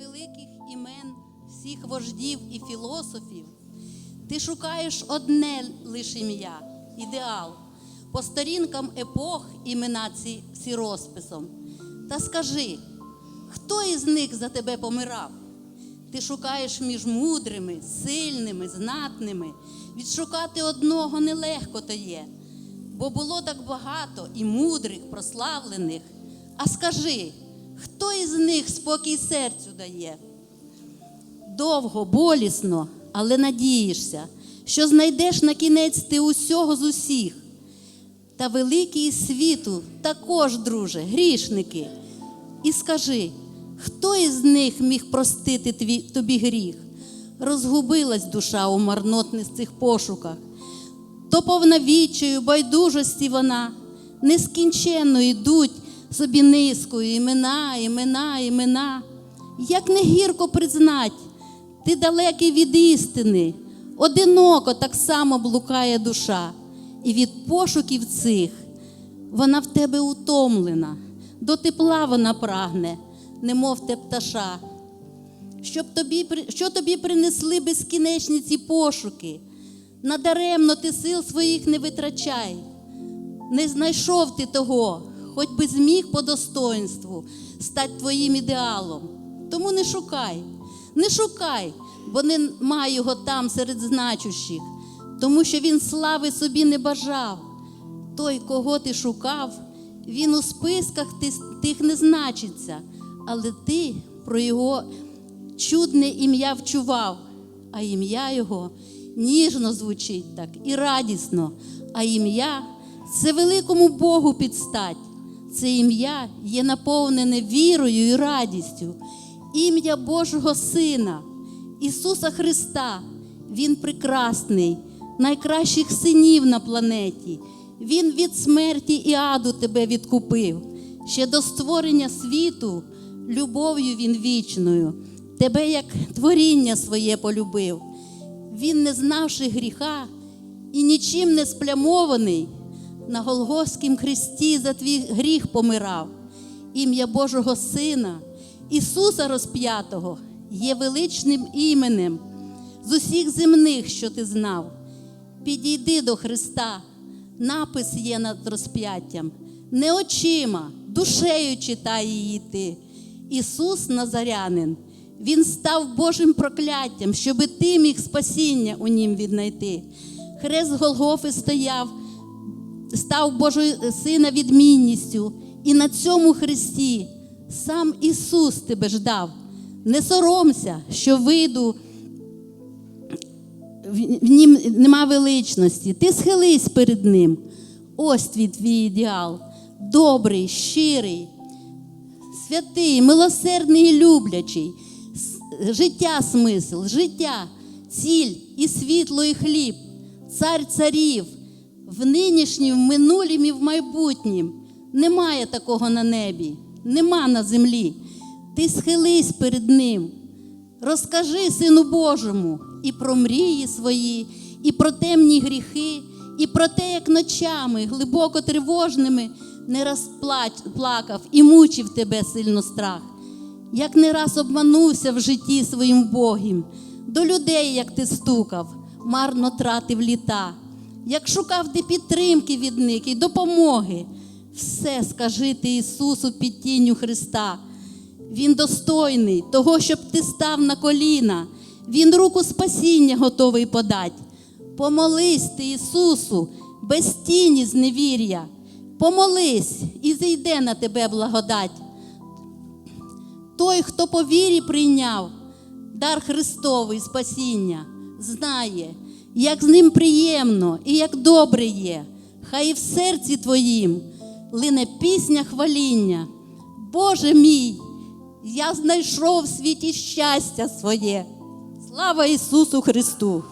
великих імен всіх вождів і філософів, ти шукаєш одне лише ім'я, ідеал, по сторінкам епох імена ці всі розписом. Та скажи, хто із них за тебе помирав? Ти шукаєш між мудрими, сильними, знатними. Відшукати одного нелегко то є, бо було так багато і мудрих, прославлених. А скажи, хто із них спокій серцю дає? Довго, болісно, але надієшся, що знайдеш на кінець ти усього з усіх. Та великі із світу також, друже, грішники. І скажи, хто із них міг простити тобі гріх? Розгубилась душа у марнотних пошуках. То повна відчаю, байдужості вона, нескінченно йдуть собі низкою імена, імена, імена. Як не гірко признать, ти далекий від істини, одиноко так само блукає душа, і від пошуків цих вона в тебе утомлена, до тепла вона прагне, немов те пташа. Щоб тобі, що тобі принесли безкінечні ці пошуки? Надаремно ти сил своїх не витрачай. Не знайшов ти того, хоч би зміг по достоинству стати твоїм ідеалом. Тому не шукай, не шукай, бо нема його там серед значущих, тому що він слави собі не бажав. Той, кого ти шукав, він у списках тих не значиться, але ти про його чудне ім'я вчував, а ім'я його ніжно звучить так і радісно, а ім'я це великому Богу підстать. Це ім'я є наповнене вірою і радістю. Ім'я Божого Сина, Ісуса Христа. Він прекрасний, найкращих синів на планеті. Він від смерті і аду тебе відкупив. Ще до створення світу любов'ю він вічною, тебе як творіння своє полюбив. Він, не знавши гріха і нічим не сплямований, на Голгофськім хресті за твій гріх помирав. Ім'я Божого Сина, Ісуса Розп'ятого, є величним іменем з усіх земних, що ти знав. Підійди до Христа, напис є над розп'яттям, не очима, душею читай її ти. Ісус Назарянин, Він став Божим прокляттям, щоби ти міг спасіння у нім віднайти. Хрест Голгофи стояв, став Божою Сина відмінністю, і на цьому хресті сам Ісус тебе ждав. Не соромся, що вийду в в нім нема величності. Ти схились перед ним. Ось твій твій ідеал. Добрий, щирий, святий, милосердний і люблячий. Життя смисл, життя, ціль і світло, і хліб, цар царів, в нинішнім, в минулім і в майбутнім. Немає такого на небі, нема на землі. Ти схились перед ним. Розкажи Сину Божому і про мрії свої, і про темні гріхи, і про те, як ночами, глибоко тривожними, не раз плакав і мучив тебе сильно страх, як не раз обманувся в житті своїм Богім, до людей, як ти стукав, марно тратив літа, як шукав ти підтримки від них і допомоги. Все скажи ти Ісусу під тінню Христа. Він достойний того, щоб ти став на коліна. Він руку спасіння готовий подать. Помолись ти Ісусу, без тіні зневір'я. Помолись і зійде на тебе благодать. Той, хто по вірі прийняв дар Христовий спасіння, знає, як з ним приємно і як добре є. Хай і в серці твоїм лине пісня хваління. Боже мій, я знайшов в світі щастя своє. Слава Ісусу Христу!